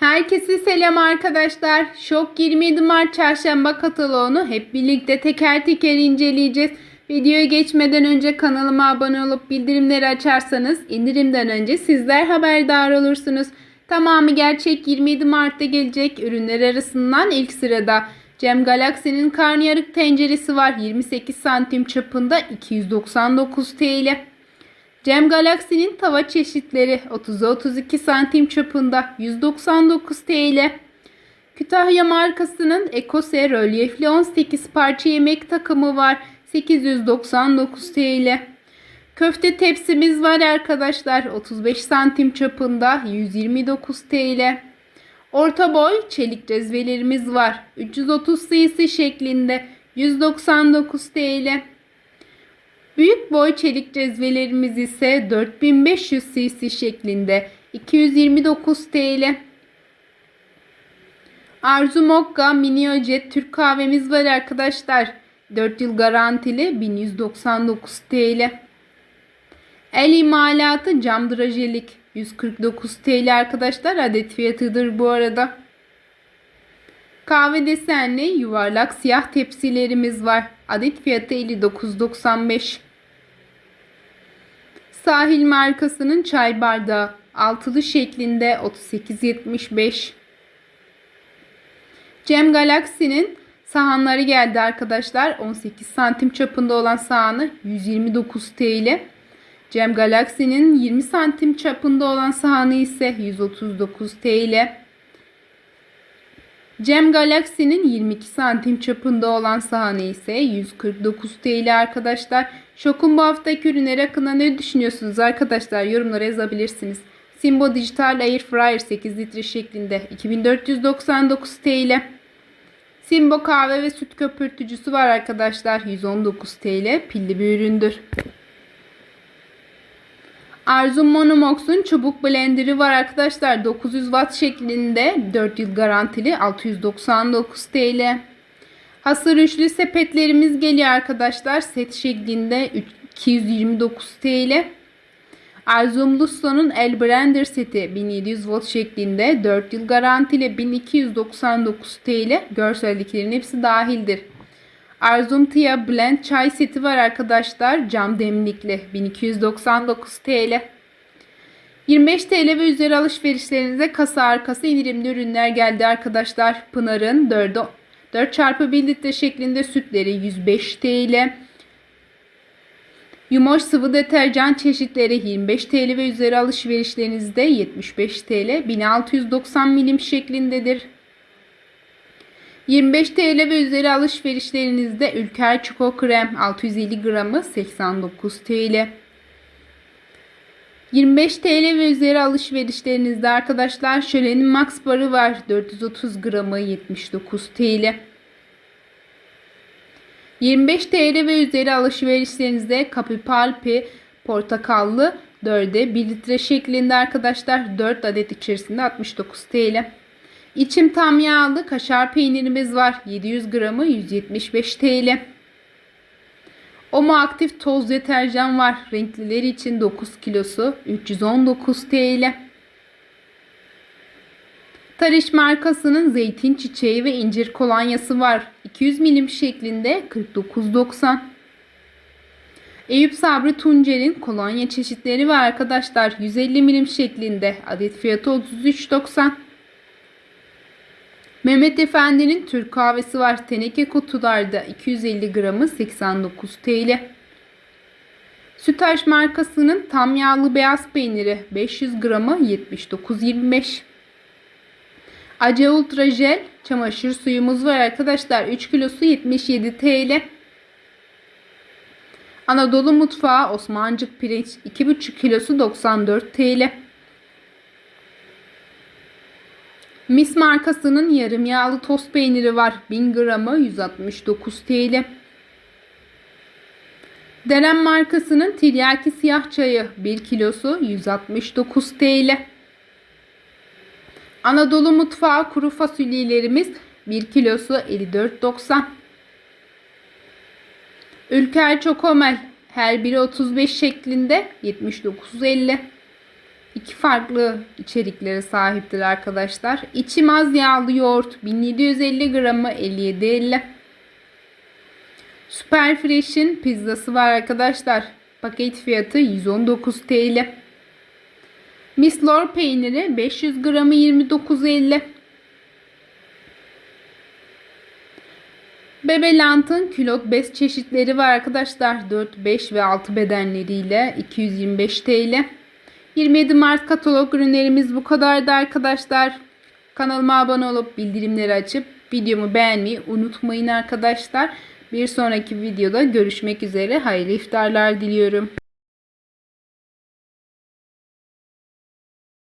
Herkese selam arkadaşlar. Şok 27 Mart Çarşamba kataloğunu hep birlikte teker teker inceleyeceğiz. Videoya geçmeden önce kanalıma abone olup bildirimleri açarsanız indirimden önce sizler haberdar olursunuz. Tamamı gerçek 27 Mart'ta gelecek ürünler arasından ilk sırada Cem Galaxy'nin karnıyarık tenceresi var. 28 santim çapında 299 TL. Cem Galaxy'nin tava çeşitleri 30'a 32 santim çapında 199 TL. Kütahya markasının Ekose rölyefli 18 parça yemek takımı var 899 TL. Köfte tepsimiz var arkadaşlar 35 santim çapında 129 TL. Orta boy çelik cezvelerimiz var 330 cc şeklinde 199 TL. Büyük boy çelik cezvelerimiz ise 4500 cc şeklinde 229 TL. Arzu Mokka Mini Öcet Türk kahvemiz var arkadaşlar. 4 yıl garantili 1199 TL. El imalatı cam drajelik 149 TL arkadaşlar. Adet fiyatıdır bu arada. Kahve desenli yuvarlak siyah tepsilerimiz var. Adet fiyatı 59.95. Sahil markasının çay bardağı altılı şeklinde 38.75. Cem Galaxy'nin sahanları geldi arkadaşlar. 18 santim çapında olan sahanı 129 TL. Cem Galaxy'nin 20 santim çapında olan sahanı ise 139 TL. Cem Galaxy'nin 22 santim çapında olan sahanı ise 149 TL arkadaşlar. Şokun bu haftaki ürünler hakkında ne düşünüyorsunuz arkadaşlar? Yorumlara yazabilirsiniz. Simbo Digital Air Fryer 8 litre şeklinde 2499 TL. Simbo kahve ve süt köpürtücüsü var arkadaşlar. 119 TL. Pilli bir üründür. Arzu Monomox'un çubuk blenderı var arkadaşlar. 900 watt şeklinde 4 yıl garantili 699 TL. Hasır üçlü sepetlerimiz geliyor arkadaşlar. Set şeklinde 229 TL. Arzum Lusso'nun El Blender seti 1700 watt şeklinde 4 yıl garantili 1299 TL. Görselliklerin hepsi dahildir. Arzum Tia Blend çay seti var arkadaşlar. Cam demlikli 1299 TL. 25 TL ve üzeri alışverişlerinize kasa arkası indirimli ürünler geldi arkadaşlar. Pınar'ın 4, 4 çarpı 1 litre şeklinde sütleri 105 TL. Yumoş sıvı deterjan çeşitleri 25 TL ve üzeri alışverişlerinizde 75 TL 1690 milim şeklindedir. 25 TL ve üzeri alışverişlerinizde Ülker Çiko Krem 650 gramı 89 TL. 25 TL ve üzeri alışverişlerinizde arkadaşlar şölenin Max barı var 430 gramı 79 TL. 25 TL ve üzeri alışverişlerinizde Capipalpi portakallı 4'e 1 litre şeklinde arkadaşlar 4 adet içerisinde 69 TL. İçim tam yağlı kaşar peynirimiz var. 700 gramı 175 TL. Omo aktif toz deterjan var. Renkliler için 9 kilosu 319 TL. Tariş markasının zeytin çiçeği ve incir kolonyası var. 200 milim şeklinde 49.90. Eyüp Sabri Tuncer'in kolonya çeşitleri var arkadaşlar. 150 milim şeklinde. Adet fiyatı 33.90. Mehmet Efendi'nin Türk kahvesi var. Teneke kutularda 250 gramı 89 TL. Sütaş markasının tam yağlı beyaz peyniri 500 gramı 79.25. Ace Ultra Jel çamaşır suyumuz var arkadaşlar. 3 kilosu 77 TL. Anadolu Mutfağı Osmancık pirinç 2,5 kilosu 94 TL. Mis markasının yarım yağlı toz peyniri var. 1000 gramı 169 TL. Deren markasının tiryaki siyah çayı 1 kilosu 169 TL. Anadolu mutfağı kuru fasulyelerimiz 1 kilosu 54.90. Ülker Çokomel her biri 35 şeklinde 79.50. iki farklı içeriklere sahiptir arkadaşlar. İçim az yağlı yoğurt 1750 gramı 57.50. Super Fresh'in pizzası var arkadaşlar. Paket fiyatı 119 TL. Miss Lor peyniri 500 gramı 29.50. Bebelant'ın külot bez çeşitleri var arkadaşlar. 4, 5 ve 6 bedenleriyle 225 TL. 27 Mart katalog ürünlerimiz bu kadardı arkadaşlar. Kanalıma abone olup bildirimleri açıp videomu beğenmeyi unutmayın arkadaşlar. Bir sonraki videoda görüşmek üzere. Hayırlı iftarlar diliyorum.